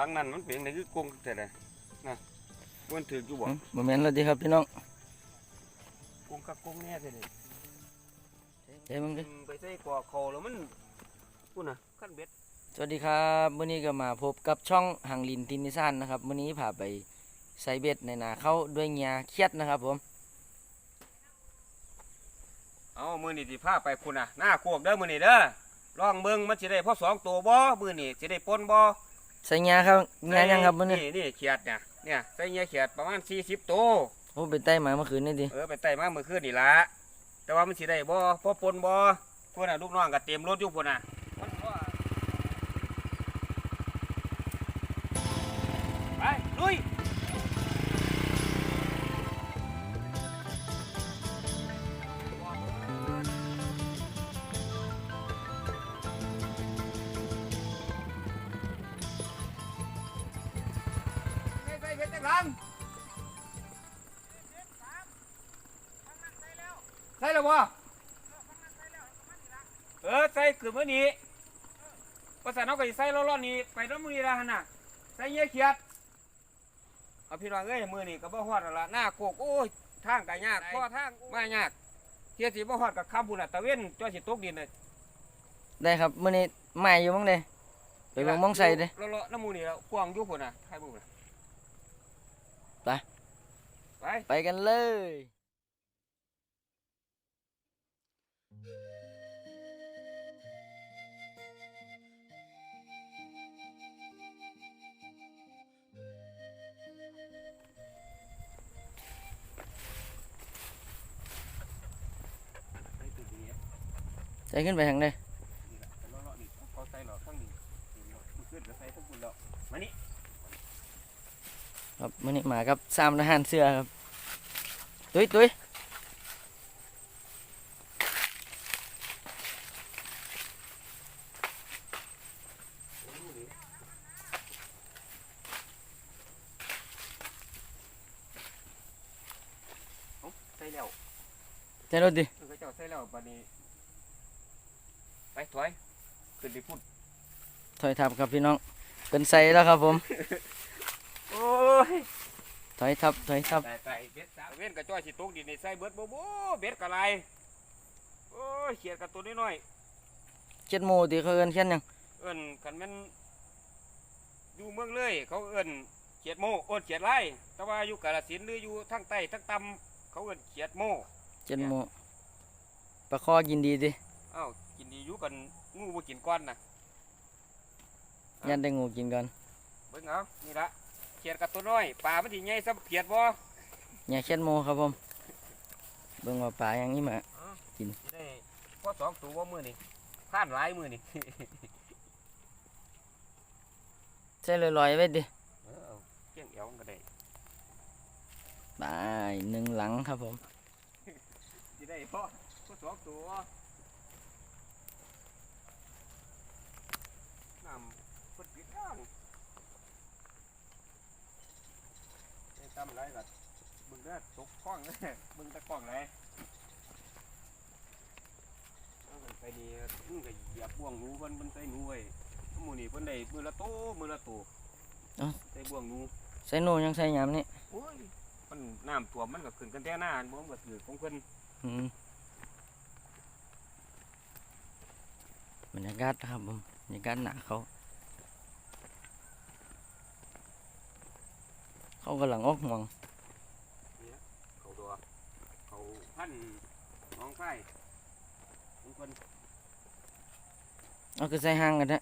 หลังนั้นมันเป็นในคือกงแต่ไหนนะมันถืออยู่บ่อืมบ่แม่นแล้วดิครับพี่น้องกงกับกงแน่แต่เลยเฮ้ยมึงดิไปใส่กอคอแล้วมันพูดนะขั้นเบ็ดสวัสดีครับมื้อนี้ก็มาพบกับช่องหังลินทินนิสานนะครับมื้อนี้พาไปใส่เบ็ดในนาเข้าด้วยเงียเครียดนะครับผมเอามือนี่สิพาไปคุณน่ะหน้าโคกเด้อมือนี่เด้อลองเบิ่งมันสิได้พอสองตัวบ่มือนี่สิได้ปนบ่ ใส่เงียครับเงียยังครับมื้อนี้นี่นี่เขียดเนี่ยเนี่ยใส่เงี้ยเขียดประมาณ40ตัวโอ้ไปไต่หมาเมื่อคืนนี่ดิเออไปไต่มาเมื่อคืนนี่ละแต่ว่ามันสิได้บ่พอปนบ่พวกน่ะลูกน้องก็เต็มรถอยู่พุ่นน่ะ ส่แล้วบ่เออใส่คือมื้อนี้ภาษาเนาะก็สิใส่ร้อนๆนี้ไปน้ำมื้อนี้ละหั่นน่ะใส่เงี้ยเขียดเอาพี่น้องเอ้ยมื้อนี้ก็บ่ฮอดแล้วล่ะหน้าโคกโอ้ยทางก็ยากเพราะทางมายากเที่ยสิบ่ฮอดกับค่ำพุ่นน่ะตะเว้นจ้อยสิตกดินน่ะได้ครับมื้อนี้ใหม่อยู่มั้งเด้ไปเบิ่งมองใส่เด้เลาะๆน้ำหมูนี่แล้วกว้างอยู่พุ่นน่ะให้บุน่ะไปไปไปกันเลย ส่ขึ้นไปทางใดนี่ล่ะเลาะๆนี่เขาใส่หลอดข้างนี้นี่เนาะมันขึ้นก็ใส่ทั้งพุ่นแล้วมานี่ครับมื้อนี้มากับสามทหารเสื้อครับ ตุ้ยตุ้ยใส่แล้วใส่รถดิ เออเขาเจ้าใส่แล้วบัดนี้ ไปถอยขึ้นไปพุ่น ถ อยทับครับพี่น้องเป็นใส่แล้วครับผม โอ้ยถอยทับถอยทับตายตายเบ็ดสาวเว้นกับจ้อยสิตกดินในใส่เบิดโบโบเบ็ดกะไรโอ้ยเขียดกับตัวน้อยเจ็ดโมงที่เขาเอิ้นเขียนหยังๆเอิ้นกันแม่นอยู่เมืองเลย เขาเอิ้นเขียดโมเอิ้นเขียดไรแต่ว่าอยู่กาฬสินธุ์หรืออยู่ทางใต้ทางต่ำเขาเอิ้นเขียดโมเจ็ดโมงปลาคอยินดีดิอ้าวกินดีอยู่กันงูบ่กินก้อนน่ะ ยันได้งูกินก่อนเบิ่งเอานี่ละเขียดกับตัวน้อยปลามันสิใหญ่ซ้ำเขียดบ่อย่าเขียนโมครับผมเบิ่งว่าปลาอย่างนี้มากินสิได้พอสองตัวว่ามือนี่ท่านหลายมือนี่ใส่ลอยๆไว้ดิเออเอาเกี่ยงเอวมันก็ได้ไปหนึ่งหลังครับผมสิได้พอพอสองตัวน้ำ พุดปิดทางไอ้ตำไรกับึงเด้อตกคล้องเลยบึงตะกล้องเลยเอามันไปนี่มึงก็เหยียบบ่วงหนูเพิ่นเพิ่นใส่หนูไว้หมู่นี่เพิ่นได้มือละโตมือละโตใส่บ่วงหนูใส่โนยังใส่ยามนี่โอ้ยมันน้ำท่วมมันก็ขึ้นกันแท่หน้าบ่มันก็ถือของเพิ่นอืมบรรยากาศนะครับผมบรรยากาศหนาเขา เขากำลังออกห่วงเขาตัวเขาพันน้องไส้ของเพิ่นเอาคือใส่ห้างกันนะ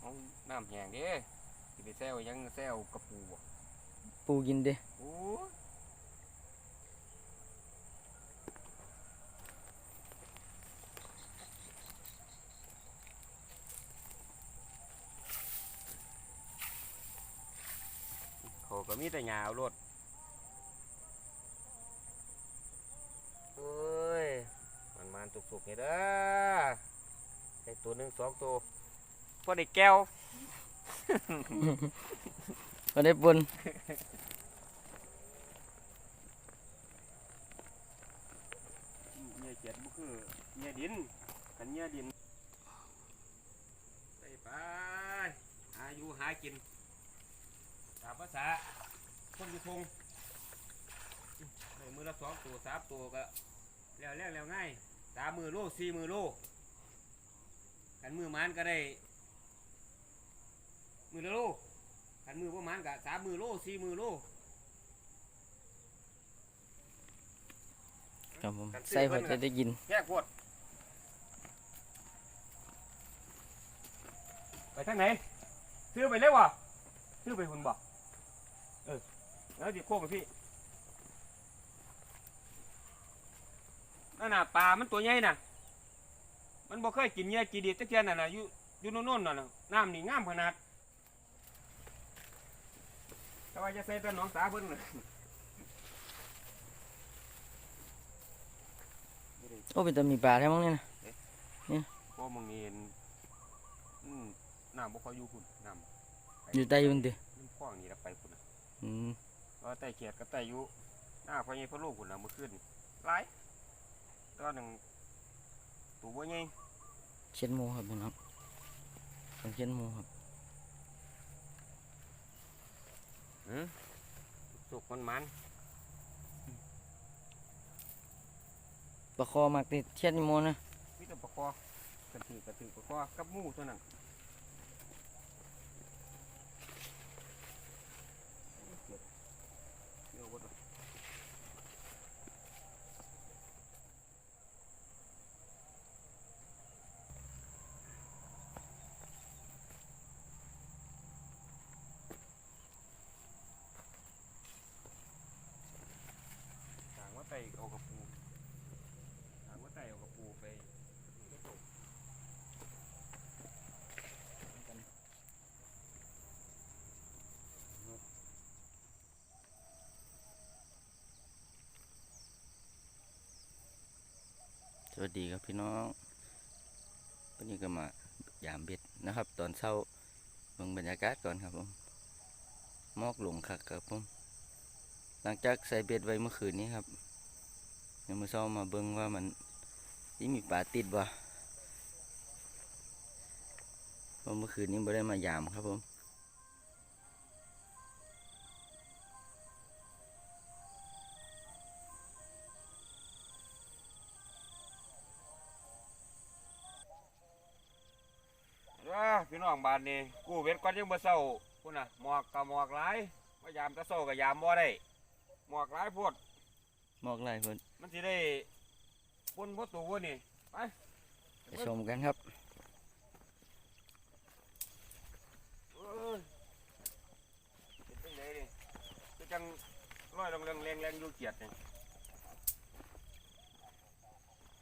เอาน้ำแห้งเด้สิไปแซวหยังแซวกระปูบ่ปูกินดิโอ้ยเขาก็ มีแต่หญ้าเอารถโอ้ยมันมันตุกๆนี่เด้อไอ้ตัวหนึ่งสองตัวพอได้แก้วก็ได้ปนเงี้ยเจ็ดบุคือเงี้ยดินกันเงี้ยดินไปไปหาอยู่หากินามภาษา คนอยู่ทงในมือละสองตัวสามตัวก็แล้วแล้วแล้วง่ายสามมือโลสี่มือโลกันมือมันก็ได้ มือละโลกันมือประมาณก็สามมือโลสี่มือโลครับผมกันซื้อใส่พอเพิ่นจะน่ะได้กินแยกขวดไปทางไหนซื้อไปเลยวะซื้อไปหุ่นบ่เออ แล้วดิโค้งไปพี่นั่นน่ะปลา มันตัวใหญ่น่ะ มันบ่เคยกินเหยื่อกีดีจักเทียนน่ะน่ะอยู่อยู่โน่นๆน่ะน่ะน้ำนี่งามขนาดแต่ว่าจะใส่แต่หนองสาเพิ่นน่ะโอ้เป็นตามีปลาแท้มั้งเนี่ยนะเพราะมึงนี่เห็นอืมน้ำบ่ค่อยอยู่พุ่นน้ำอยู่ใต้อยุนติน้ำคลองนี่ละไปพุ่นน่ะอืม ก็ไต่เขียดกับไต่อยู่หน้าพ่อใหญ่พ่อลูกพุ่นน่ะเมื่อคืนนี่หลายตอนหนึ่งตัวบ่ใหญ่เช็ดหมูครับพี่น้องต้องเช็ดหมูครับหือสุกมันมันปลาคอมักติเช็ดหมูนะมีแต่ปลาคอกระถือกระถือปลาคอกับหมูเท่านั้นเดี๋ยวบ่ต้อง ถางว่าไตเอากระปูถางว่าไตเอากระปูไปสวัสดีครับพี่น้องวันนี้ก็มายามเบ็ดนะครับ ตอนเช้าเบิ่งบรรยากาศก่อนครับผมมอกลงคักครับผมหลังจากใส่เบ็ดไว้เมื่อคืนนี้ครับ ยังมื่อเช้ามาเบิ่งว่ามันยี่งมีปลาติดบ่เพราะเมื่อคืนนี้ไม่ได้มายามครับผมเด้อพี่น้องบ้านนี้กู้เวทก่อนยังบ่เศร้าพุ่นน่ะหมอกกับหมอกหลายมายามแตะเศร้ากับยามบ่ได้หมอกหลายโพด หมอกหลายคนมันสิได้ปนบ่ตัวนี่ไปไปชมกันครับเอ้ยเป็นจังไดนี่คือจังร้อยลงแรงแรงแรงอยู่เกียดนี่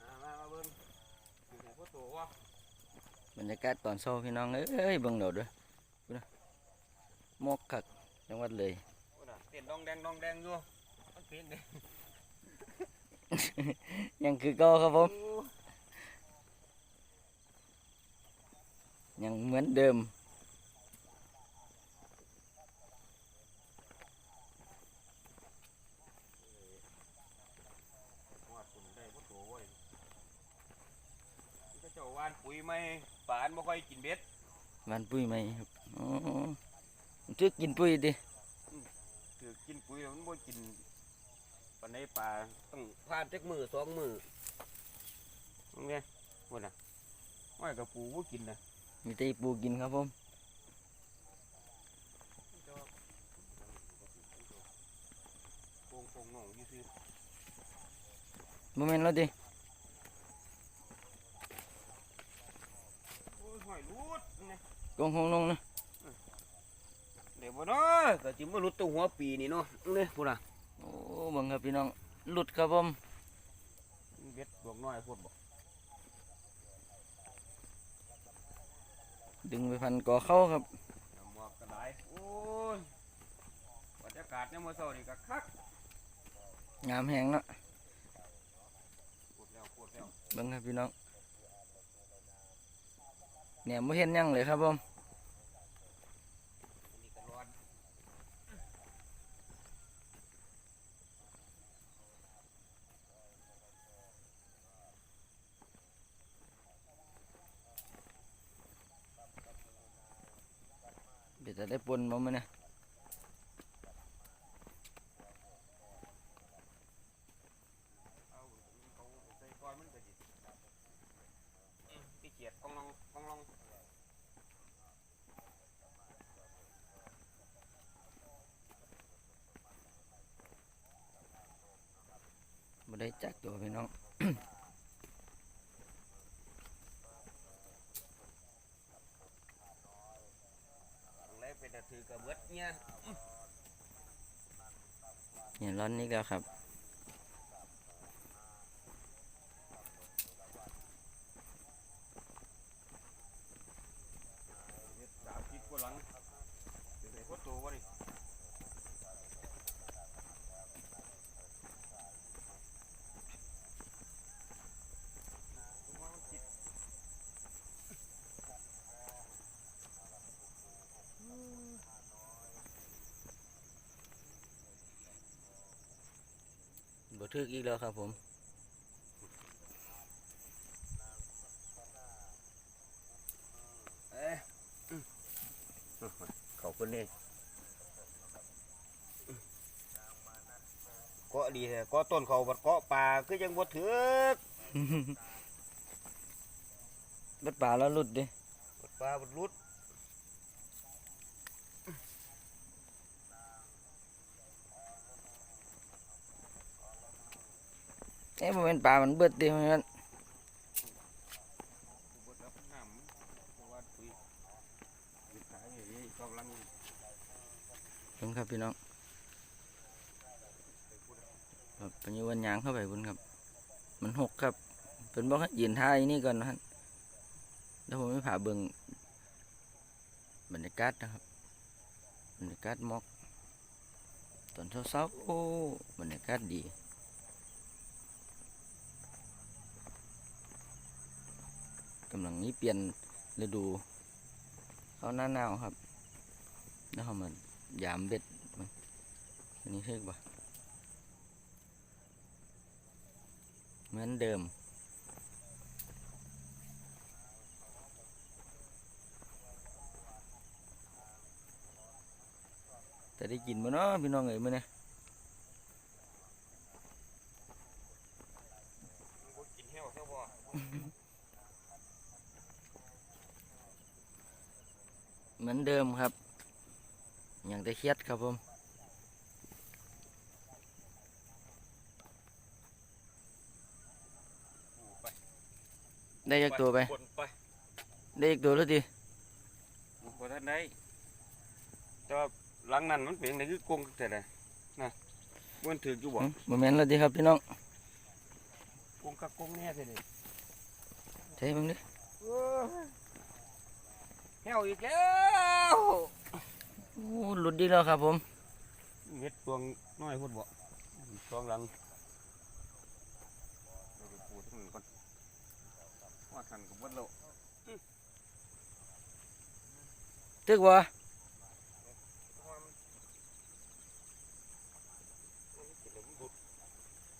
อ่ามามาเบิ่งคือให้พ่อตัววะบรรยากาศตอนเช้าพี่น้องเอ้ยเบิ่งเดดด้วยพุ่นนะหมอกคักจังหวัดเลยพุ่นน่ะเต้นดองแดงดองแดงอยู่มันเป็นเด้ ยังคือเก่าครับผมโอ้ยังเหมือนเดิมหอดปุ่นได้พ่อตัวเว้ยนี่ก็เจ้าว่านปุ๋ยไหมป่านบ่ค่อยกินเบ็ดมันปุ้ยไหมครับอ๋อจึกกินปุ้ยดิ ถือกินปุ๋ยแล้วมันบ่กิน ปานใดป่าต้องผ่านจักมือสองมือตรงเนี้ยพุ่นน่ะห้อยกับปูบ่กินน่ะมีแต่ปูกินครับผมโป่งโป่งหน่องอยู่ซื่อโมเมนต์แล้วดิโอ้ยห้อยรูดนี่กงหงลงนะเดี๋ยวบ่เนาะก็สิมารุดตัวหัวปีนี่เนาะนี่พุ่นน่ะโอ้ เบังครับพี่น้องหลุดครับผมเบ็ดดวกน้อยโพดบ่ดึงไปพันกอเข้าครับน้ำหมอกก็หลายโอ้ยบรรยากาศเนี่ยามมื้อเช้านี่ก็คักงามแหงเนาะปวดแล้วปวดแล้วเบังครับพี่น้องเนี่ยไม่เห็นหยังเลยครับผม อันนี้ก็ร้อน เดี๋ยวจะได้ปนมามันนะ จากตัวพี่น้อง แรกเป็นถือกระเบิดเนี่ย เนี่ยร้อนนี้แล้วครับ สามคิดกว่าหลังเดี๋ยวใส่โคตรตัววะนี่ตัวมันคิด บ่ ทึกอีกแล้วครับผมเอ้ยอืมเขาคนนี้เกาะดีแท้เกาะต้นเขาบัดเกาะป่าคือยังบ่ถึกบัดป่าแล้วหลุดดิบัดป่าบัดรุด เป็นป่ามันเบิดเพราะงั้นเพราะว่าปุ๋ยปุ๋ยขายอนกำลังเพิ่นครับพี่น้องครับปัญญวันยางเข้าไปบุญครับ มันหกครับ เป็นบอกให้ยืนท่าอีนี่ก่อนนะฮะแล้วผมไม่ผ่าเบิงบรรยากาศนะครับ บรรยากาศหมอก ตอนเช้าๆโอ้บรรยากาศดี กำลังนี้เปลี่ยนฤดูเข้าหน้าหนาวครับแล้วเขามายามเบ็ดมันอันนี้ทึกปะเหมือนเดิมแต่ได้กินบ่เนาะพี่น้องเอ๋ยมื้อนี้ บ่กินแห้วซะบ่ เหมือนเดิมครับอย่างแต่ เครียดครับผมไปได้ยักตัวไปคนไป ได้ยักตัวแล้วดิบ่ทันได้แต่ว่าหลังนั้นมันเป็นได้คือกงแต่ละนะมันถืออยู่บ่หึบ่แม่นแล้วดิครับพี่น้องกงกับกงแน่แท้นี่ใช่มึงดิแห้วอีกแล้วโอ้ หลุดดีแล้วครับผมเม็ดตวงน้อยพุ่นบ่ตวงหลังเดี๋ยวไปปูทั้งนั้นก่อนว่าทันกับเบิดแล้วตึกบ่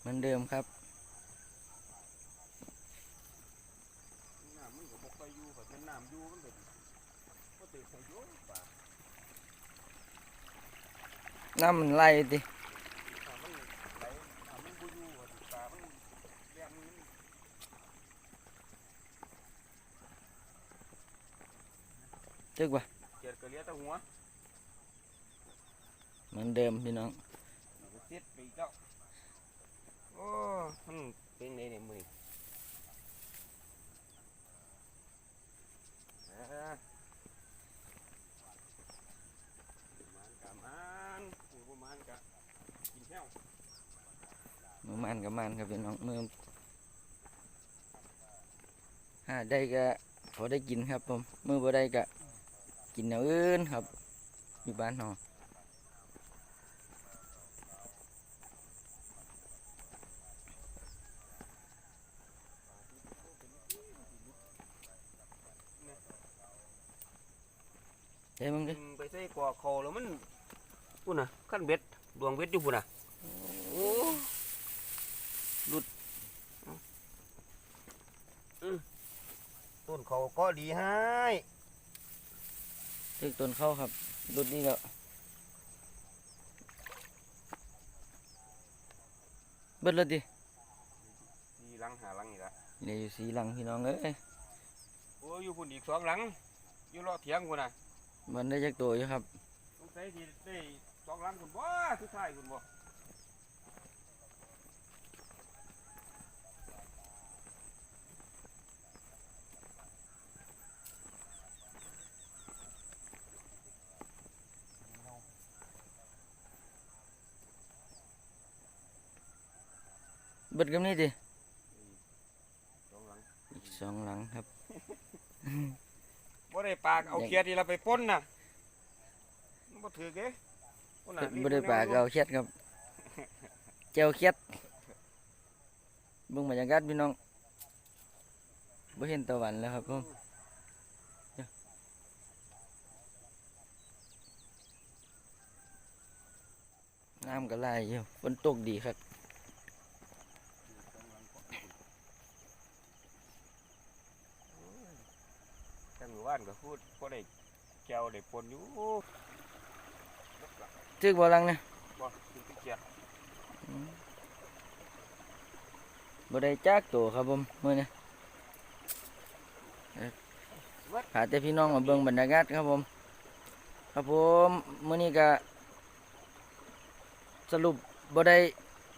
เหมือนเดิมครับ น้ำมันไหลดิ ถ้ามันไหลถ้ามันบ่อยู่ก็ป่ามันแรงมัน ตึกบ่ เกิดก็เหลือแต่หัว เหมือนเดิมพี่น้อง มันก็ติดไปอีกแล้วโอ้มันเป็นไงเนี่ยมื้อ มือมันกับมันครับพี่น้องมือหาได้ก็พอได้กินครับผมมือบ่ได้ก็กินอย่างอื่นครับ อยู่บ้านเฮาเฮ้ยมึงดิไปใส่กอเขาแล้วมันพูดนะขั้นเบ็ดดวงเบ็ดอยู่พูดนะโอ้หลุดอืมต้น เขาก็ดีให้ตึกต้นเข้าครับรุดนี่แล้วเบิดแล้วดิดีหลังหาหลังนี่ละเหลืออยู่สีหลังพี่น้องเอ้ยโอ้อยู่พุ่นอีกสองหลังอยู่รอเถียงพุ่นนะมันได้จักตัวอยู่ครับต้องใส่ที่ได้สองหลังพุ่นบ่สุดท้ายพุ่นบ่ เบิดกับนี้ดิสองหลังอีกสองหลังครับ บ่ได้ปากเอาเขียดที่เราไปปล้นน่ะมันบ่ถือเด้คนน่ะบ่ได้ปากเอาเครียดครับ เจ้าเครียดเบิ่งบรรยากาศพี่น้องบ่เห็นตะวันแล้วครับผมเดี๋ยวน้ำก็ไหลอยู่ฝนตกดีครับ แต่มื้อวาน ก็พูดบ่ได้แก้วได้ปนอยู่จึกบ่ลังเนี่ยบ่ถือเขียดบ่ได้จักตัวครับผมมื้อนี้เอ่อพาแต่พี่น้องมาเบิ่งบรรยากาศครับผม ครับผมมื้อนี้ก็สรุปบ่ได้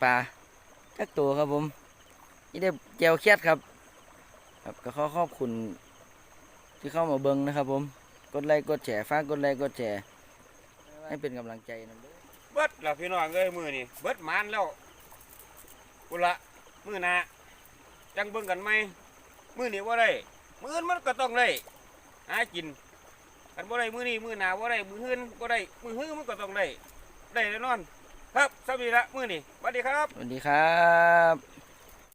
ปลาจักตัวครับผมนี่ได้แจวเครียดครับ ครับก็ขอขอบคุณ ที่เข้ามาเบิ่งนะครับ ผม กดไลค์กดแชร์ฝากกดไลค์กดแชร์ให้เป็นกำลังใจนำเด้อเบิดล่ะพี่น้องเอ้ยมื้อนี้เบิดมานแล้วพุ่นละมื้อหน้าจังเบิ่งกันไหมมื้อนี้บ่ได้มื้ออื่นมันก็ต้องได้หากินกันบ่ได้มื้อนี้มื้อหน้าบ่ได้มื้ออื่นบ่ได้มื้อฮื้อมันก็ต้องได้ได้แน่นอน ครับสวัสดีละมื้อนี้สวัสดีครับ สวัสดีครับ